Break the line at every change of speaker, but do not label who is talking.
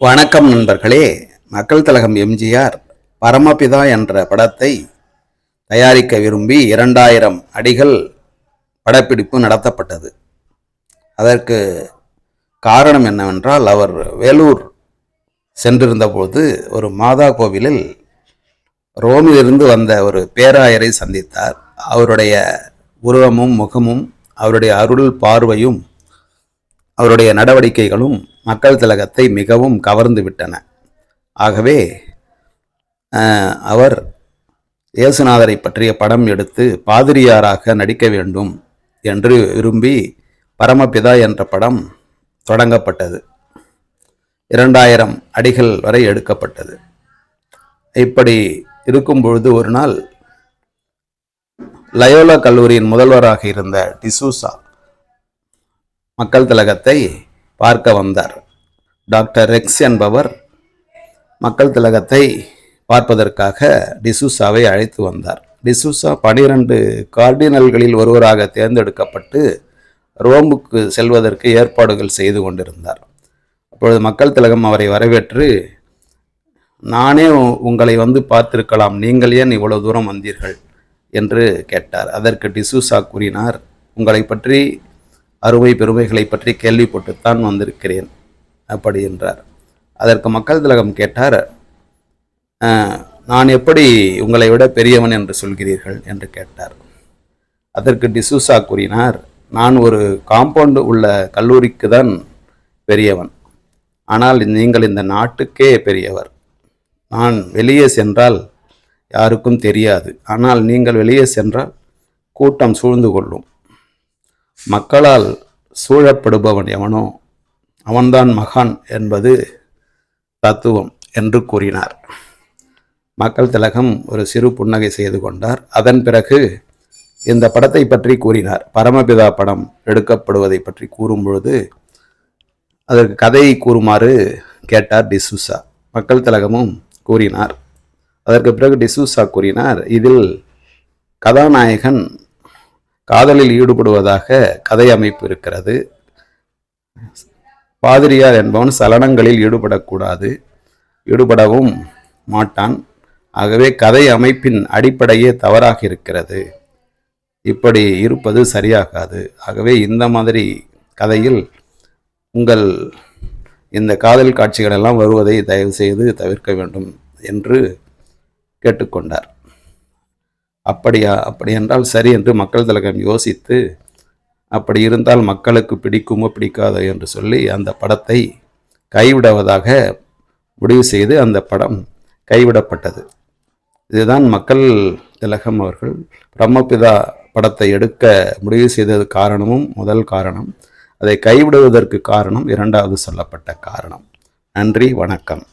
வணக்கம் நண்பர்களே. மக்கள் தலகம் எம்ஜிஆர் பரமபிதா என்ற படத்தை தயாரிக்க விரும்பி இரண்டாயிரம் அடிகள் படப்பிடிப்பு நடத்தப்பட்டது. அதற்கு காரணம் என்னவென்றால் அவர் வேலூர் சென்றிருந்தபோது ஒரு மாதா கோவிலில் ரோமிலிருந்து வந்த ஒரு பேராயரை சந்தித்தார். அவருடைய உருவமும் முகமும் அவருடைய அருள் பார்வையும் அவருடைய நடவடிக்கைகளும் மக்கள் திலகத்தை மிகவும் கவர்ந்து விட்டன. ஆகவே அவர் இயேசுநாதரை பற்றிய படம் எடுத்து பாதிரியாராக நடிக்க வேண்டும் என்று விரும்பி பரமபிதா என்ற படம் தொடங்கப்பட்டது. இரண்டாயிரம் அடிகள் வரை எடுக்கப்பட்டது. இப்படி இருக்கும் பொழுது ஒரு நாள் லயோலா கல்லூரியின் முதல்வராக இருந்த டிசூசா மக்கள் திலகத்தை பார்க்க வந்தார். டாக்டர் ரெக்ஸ் என்பவர் மக்கள் திலகத்தை பார்ப்பதற்காக டிசூசாவை அழைத்து வந்தார். டிசூசா பனிரெண்டு கார்டினல்களில் ஒருவராக தேர்ந்தெடுக்கப்பட்டு ரோமுக்கு செல்வதற்கு ஏற்பாடுகள் செய்து கொண்டிருந்தார். அப்பொழுது மக்கள் திலகம் அவரை வரவேற்று நானே உங்களை வந்து பார்த்திருக்கலாம் நீங்கள் ஏன் இவ்வளவு தூரம் வந்தீர்கள்? என்று கேட்டார். அதற்கு டிசூசா கூறினார் உங்களை பற்றி அருமை பெருமைகளை பற்றி கேள்விப்பட்டுத்தான் வந்திருக்கிறேன். அப்படி என்றார். அதற்கு மக்கள் திலகம் கேட்டார் நான் எப்படி உங்களை விட பெரியவன் என்று சொல்கிறீர்கள்? என்று கேட்டார். அதற்கு டிசூசா கூறினார் நான் ஒரு காம்பவுண்டு உள்ள கல்லூரிக்கு தான் பெரியவன். ஆனால் நீங்கள் இந்த நாட்டுக்கே பெரியவர். நான் வெளியே சென்றால் யாருக்கும் தெரியாது. ஆனால் நீங்கள் வெளியே சென்றால் கூட்டம் சூழ்ந்து கொள்ளும். மக்களால் சூழப்படுபவன் எவனோ அவன்தான் மகான் என்பது தத்துவம் என்று கூறினார். மக்கள் திலகம் ஒரு சிறு புன்னகை செய்து கொண்டார். அதன் பிறகு இந்த படத்தை பற்றி கூறினார். பரமபிதா படம் எடுக்கப்படுவதை பற்றி கூறும் பொழுது அதற்கு கதையை கூறுமாறு கேட்டார் டிசூசா. மக்கள் திலகமும் கூறினார். அதற்கு பிறகு டிசூசா கூறினார் இதில் கதாநாயகன் காதலில் ஈடுபடுவதாக கதை அமைப்பு இருக்கிறது. பாதிரியார் என்பவன் சலனங்களில் ஈடுபடக்கூடாது ஈடுபடவும் மாட்டான். ஆகவே கதை அமைப்பின் அடிப்படையே தவறாக இருக்கிறது. இப்படி இருப்பது சரியாகாது. ஆகவே இந்த மாதிரி கதையில் உங்கள் இந்த காதல் காட்சிகளெல்லாம் வருவதை தயவு செய்து தவிர்க்க வேண்டும் என்று கேட்டுக்கொண்டார். அப்படியா? அப்படி என்றால் சரி என்று மக்கள் திலகம் யோசித்து அப்படி இருந்தால் மக்களுக்கு பிடிக்குமோ பிடிக்காதோ? என்று சொல்லி அந்த படத்தை கைவிடுவதாக முடிவு செய்து அந்த படம் கைவிடப்பட்டது. இதுதான் மக்கள் திலகம் அவர்கள் பிரம்மபிதா படத்தை எடுக்க முடிவு செய்தது காரணமும் முதல் காரணம். அதை கைவிடுவதற்கு காரணம் இரண்டாவது சொல்லப்பட்ட காரணம். நன்றி வணக்கம்.